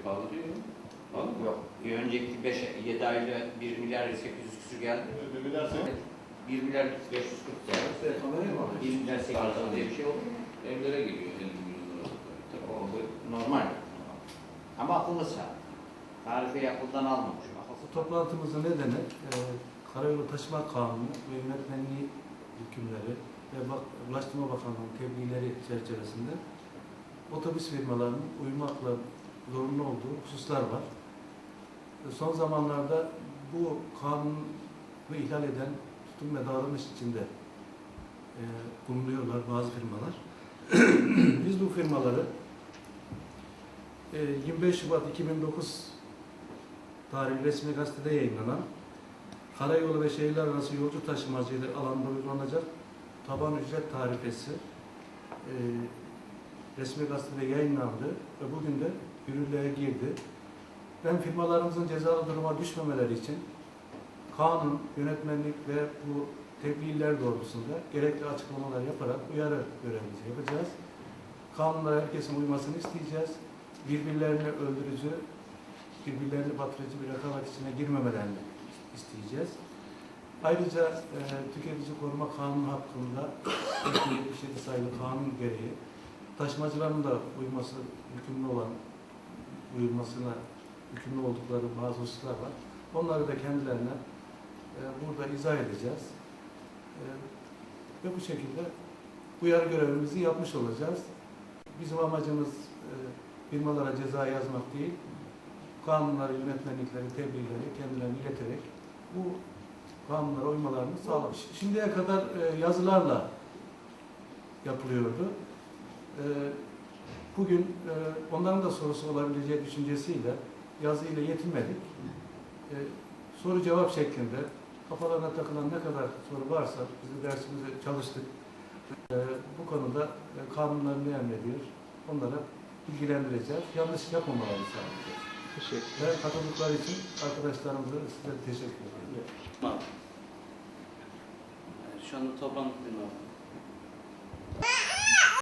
önce pahalı diyor mu? Pahalı mı? Yok. Bir önceki 5 7 ayda 1 milyar 800 küsür geldi. Demirlerse 1 milyar 540 geldi. kameraya mı 1 milyar 800 diye bir şey oldu. Evlere geliyor 50 milyon lira. Tabii bu normal. Ama akıllı saat. Tarife yapıldan almamış. Akıllı Bu toplantımızın nedeni e, Karayolu Taşıma Kanunu ve yönetmenliği hükümleri ve bak, Ulaştırma Bakanlığı'nın tebliğleri çerçevesinde otobüs firmalarının uymakla zorunlu olduğu hususlar var. E, Son zamanlarda bu kanunu ihlal eden tutum ve davranış içinde e, bulunuyorlar bazı firmalar. Biz bu firmaları e, 25 Şubat 2009 tarihli resmi gazetede yayınlanan karayolu ve şehirler arası yolcu taşımacılığı alanında uygulanacak taban ücret tarifesi e, resmi gazetede yayınlandı ve bugün de yürürlüğe girdi. Ben firmalarımızın cezalı duruma düşmemeleri için kanun, yönetmenlik ve bu tebliğler doğrultusunda gerekli açıklamalar yaparak uyarı görevimizi yapacağız. Kanunlara herkesin uymasını isteyeceğiz. Birbirlerini öldürücü, birbirlerini batırıcı bir rekabet içine girmemelerini isteyeceğiz. Ayrıca e, tüketici koruma kanunu hakkında 77 sayılı kanun gereği taşımacıların da uyması yükümlü olan uyulmasına yükümlü oldukları bazı hususlar var. Onları da kendilerine e, burada izah edeceğiz. E, ve bu şekilde uyarı görevimizi yapmış olacağız. Bizim amacımız e, firmalara ceza yazmak değil, kanunları, yönetmelikleri, tebliğleri kendilerine ileterek bu kanunlara uymalarını sağlamış. Şimdiye kadar e, yazılarla yapılıyordu. E, bugün e, onların da sorusu olabileceği düşüncesiyle yazıyla yetinmedik. E, soru cevap şeklinde kafalarına takılan ne kadar soru varsa biz de dersimizi çalıştık. E, bu konuda e, kanunlar ne emrediyor onlara bilgilendireceğiz. Yanlış yapmamalarını sağlayacağız. Teşekkür Ve katıldıkları için arkadaşlarımıza size teşekkür ederim. Şu anda toplantı